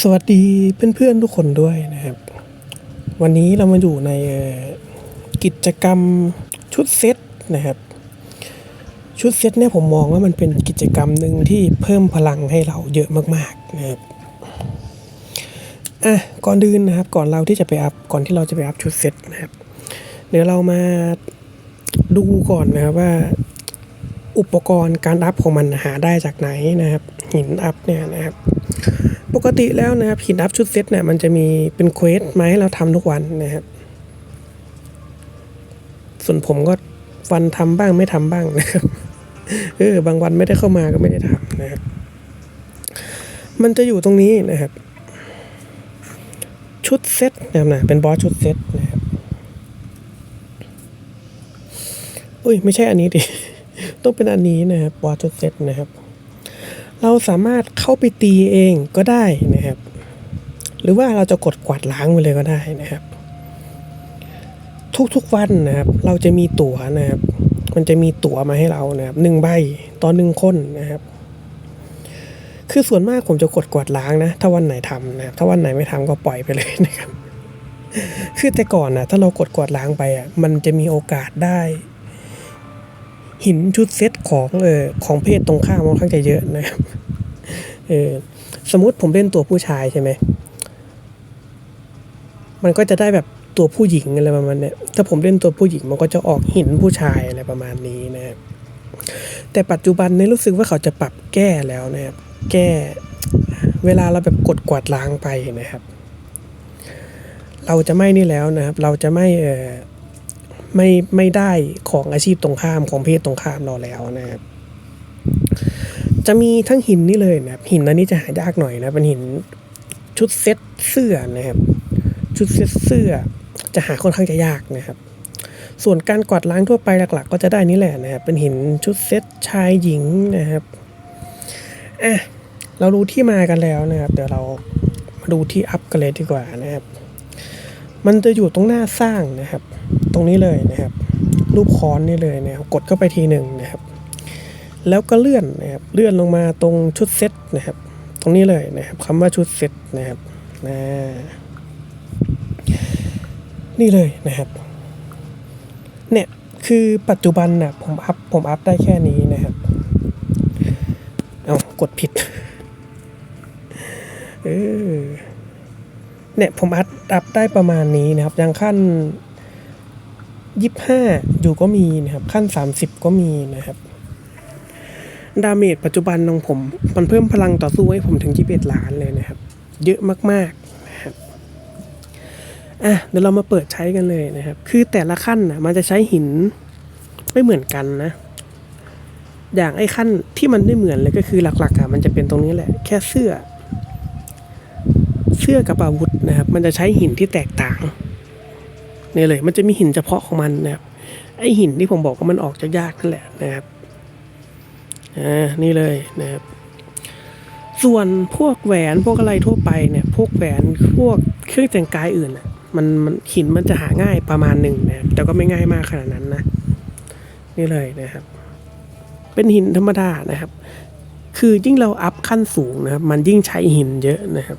สวัสดีเพื่อนๆทุกคนด้วยนะครับ วันนี้เรามาอยู่ในกิจกรรมชุดเซตนะครับ ชุดเซตเนี่ยผมมองว่ามันเป็นกิจกรรมหนึ่งที่เพิ่มพลังให้เราเยอะมากๆนะครับอะก่อนอื่นนะครับ ก่อนเราที่จะไปอัพก่อนที่เราจะไปอัพชุดเซตนะครับ เดี๋ยวเรามาดูก่อนนะครับว่า อุปกรณ์การอัพของมันหาได้จากไหนนะครับ หินอัพเนี่ยนะครับ ปกติแล้วนะครับหินอัพชุดเซตเนี่ยมันจะมีเป็นเควสมาให้เราทำทุกวันนะครับ ส่วนผมก็วันทำบ้างไม่ทำบ้างนะครับเออบางวันไม่ได้เข้ามาก็ไม่ได้ทำนะครับ มันจะอยู่ตรงนี้นะครับ ชุดเซตนะครับนะเป็นบอสชุดเซตนะครับอุ้ยไม่ใช่อันนี้ดิต้องเป็นอันนี้นะครับบอสชุดเซตนะครับ เราสามารถเข้าไปตีเองก็ได้นะครับ หรือว่าเราจะกดกวาดล้างไปเลยก็ได้นะครับ ทุกๆวันนะครับ เราจะมีตั๋วนะครับ มันจะมีตั๋วมาให้เรานะครับหนึ่งใบต่อหนึ่งคนนะครับ คือส่วนมากผมจะกดกวาดล้างนะ ถ้าวันไหนทำนะครับ ถ้าวันไหนไม่ทำก็ปล่อยไปเลยนะครับ คือแต่ก่อนนะถ้าเรากดกวาดล้างไปอะ มันจะมีโอกาสได้ หินชุดเซตของเออของเพศตรงข้ามค่อนข้างจะเยอะนะครับเออสมมติผมเล่นตัวผู้ชายใช่ไหมมันก็จะได้แบบตัวผู้หญิงอะไรประมาณเนี้ยถ้าผมเล่นตัวผู้หญิงมันก็จะออกหินผู้ชายอะไรประมาณนี้นะครับแต่ปัจจุบันนี้รู้สึกว่าเขาจะปรับแก้แล้วนะครับ แก้เวลาเราแบบกดกวาดล้างไปนะครับ เราจะไม่นี่แล้วนะครับ เราจะไม่เออ ไม่ไม่ได้ของอาชีพตรงข้ามของเพศตรงข้ามเราแล้วนะครับจะมีทั้งหินนี่เลยนะครับหินอันนี้จะหายากหน่อยนะเป็นหินชุดเซ็ตเสื้อนะครับ ชุดเซ็ตเสื้อจะหาค่อนข้างจะยากนะครับ ส่วนการกวาดล้างทั่วไปหลัก ๆ ก็จะได้นี่แหละนะครับเป็นหินชุดเซ็ตชายหญิงนะครับอะเรารู้ที่มากันแล้วนะครับ เดี๋ยวเรามาดูที่อัพกันเลยดีกว่านะครับ มันจะอยู่ตรงหน้าสร้างนะครับ ตรงนี้เลยนะครับ รูปค้อนนี่เลยนะครับกดเข้าไปทีหนึ่งนะครับ แล้วก็เลื่อนนะครับเลื่อนลงมาตรงชุดเซตนะครับ ตรงนี้เลยนะครับคำว่าชุดเซตนะครับนะนี่เลยนะครับ เนี่ยคือปัจจุบันน่ะผมอัพผมอัพได้แค่นี้นะครับ เอากดผิด เนี่ยผมอัพอัพได้ประมาณนี้นะครับยังขั้นยี่ห้าอยู่ก็มีนะครับ ขั้นสามิบก็มีนะครับ ดาเมจปัจจุบันของผม มันเพิ่มพลังต่อสู้ให้ผมถึง21ล้านเลยนะครับ เยอะมากๆนะครับอะเดี๋ยวเรามาเปิดใช้กันเลยนะครับ คือแต่ละขั้นนะมันจะใช้หินไม่เหมือนกันนะ อย่างไอ้ขั้นที่มันไม่เหมือนเลยก็คือหลักๆอะมันจะเป็นตรงนี้แหละ แค่เสื้อ เสื้อกับอาวุธนะครับ มันจะใช้หินที่แตกต่างเนี่ยเลย มันจะมีหินเฉพาะของมันนะครับ ไอหินที่ผมบอกว่ามันออกจากยากนั่นแหละนะครับอ่านี่เลยนะครับ ส่วนพวกแหวนพวกอะไรทั่วไปเนี่ย พวกแหวนพวกเครื่องแต่งกายอื่นอะมันมันหินมันจะหาง่ายประมาณหนึ่งนะครับ แต่ก็ไม่ง่ายมากขนาดนั้นนะ นี่เลยนะครับ เป็นหินธรรมดานะครับ คือยิ่งเราอัพขั้นสูงนะครับ มันยิ่งใช้หินเยอะนะครับ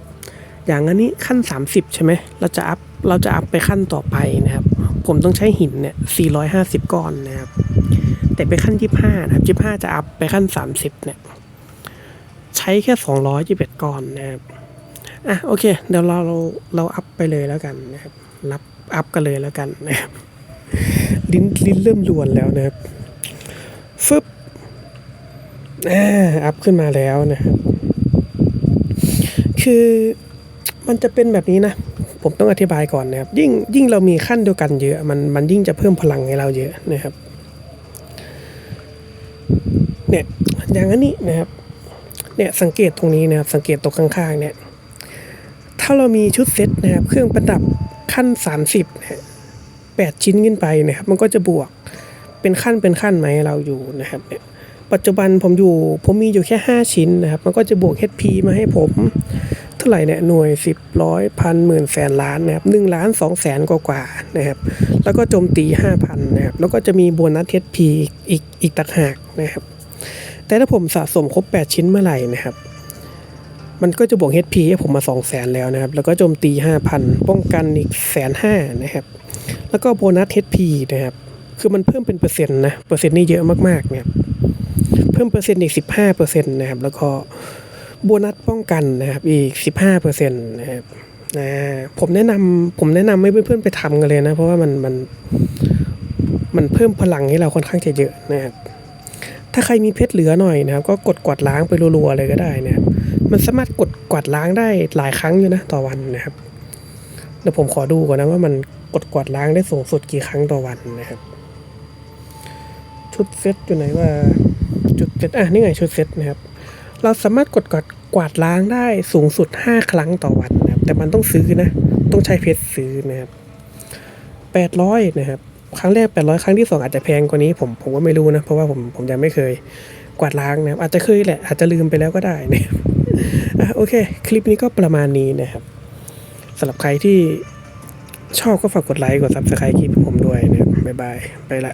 อย่างอันนี้ขั้น 30 ใช่ไหมเราจะอัพเราจะอัพไปขั้นต่อไปนะครับ ผมต้องใช้หินเนี่ย 450 ก้อนนะครับ แต่ไปขั้น 25 นะครับ 25 จะอัพไปขั้น 30 เนี่ย ใช้แค่ 221 ก้อนนะครับ อะโอเค เดี๋ยวเราเราเราอัพไปเลยแล้วกันนะครับ รับอัพกันเลยแล้วกันนะครับ ลิ้นลิ้นเริ่มรวนแล้วนะครับ ฟึบอ่าอัพขึ้นมาแล้วนะครับคือ มันจะเป็นแบบนี้นะ ผมต้องอธิบายก่อนนะครับ ยิ่งยิ่งเรามีขั้นเดียวกันเยอะ มันมันยิ่งจะเพิ่มพลังให้เราเยอะนะครับ เนี่ยอย่างนั้นนี่นะครับ เนี่ยสังเกตตรงนี้นะครับ สังเกตตรงข้างๆ เนี่ย ถ้าเรามีชุดเซตนะครับ เครื่องประดับขั้น 30นะแปดชิ้นขึ้นไปนะครับ มันก็จะบวกเป็นขั้นเป็นขั้นมาให้เราอยู่นะครับเนี่ย ปัจจุบันผมอยู่ผมมีอยู่แค่ 5 ชิ้นนะครับ มันก็จะบวก HP มาให้ผม เท่าไหร่เนี่ยหน่วย 10ร้อยพันหมื่นแสนล้านนะครับหนึ่งล้านสองแสนกว่าๆนะครับ แล้วก็โจมตี 5,000นะครับ แล้วก็จะมีโบนัส HP อีกอีกอีกต่างหากนะครับ แต่ถ้าผมสะสมครบ 8 ชิ้นเมื่อไหร่นะครับมันก็จะบวก HP ให้ผมมา 2 0 0แสนแล้วนะครับ แล้วก็โจมตี 5,000 ป้องกันอีกแสนห้านะครับ แล้วก็โบนัส HP นะครับ คือมันเพิ่มเป็นเปอร์เซ็นต์นะ เปอร์เซ็นต์นี่เยอะมากๆเนะครับเพิ่มเปอร์เซ็นต์อีก 15เปอร์เซ็นต์นะครับ แล้วก็โบนัสป้องกันนะครับอีก 15เปอร์เซ็นต์นะครับนะผมแนะนำผมแนะนำให้เพื่อนๆไปทำกันเลยนะ เพราะว่ามันมันมันเพิ่มพลังให้เราค่อนข้างจะเยอะนะครับถ้าใครมีเพชรเหลือหน่อยนะครับ ก็กดกวาดล้างไปรัวๆเลยก็ได้นะครับ มันสามารถกดกวาดล้างได้หลายครั้งอยู่นะต่อวันนะครับเดี๋ยวผมขอดูก่อนนะว่ามันกดกวาดล้างได้สูงสุดกี่ครั้งต่อวันนะครับ ชุดเซตอยู่ไหนว่า จุดเซตอะนี่ไงชุดเซตนะครับ เราสามารถกดกวาดกวาดล้างได้สูงสุด 5 ครั้งต่อวันนะครับ แต่มันต้องซื้อนะ ต้องใช้เพชรซื้อนะครับ800นะครับ ครั้งแรก 800 ครั้งที่ 2 อาจจะแพงกว่านี้ ผมผมก็ไม่รู้นะ เพราะว่าผมผมยังไม่เคยกวาดล้างนะครับ อาจจะเคยแหละ อาจจะลืมไปแล้วก็ได้นะครับอะโอเค คลิปนี้ก็ประมาณนี้นะครับสำหรับใครที่ชอบก็ฝากกดไลค์ กด subscribe คลิปผมด้วยนะครับบ๊ายบาย ไปละ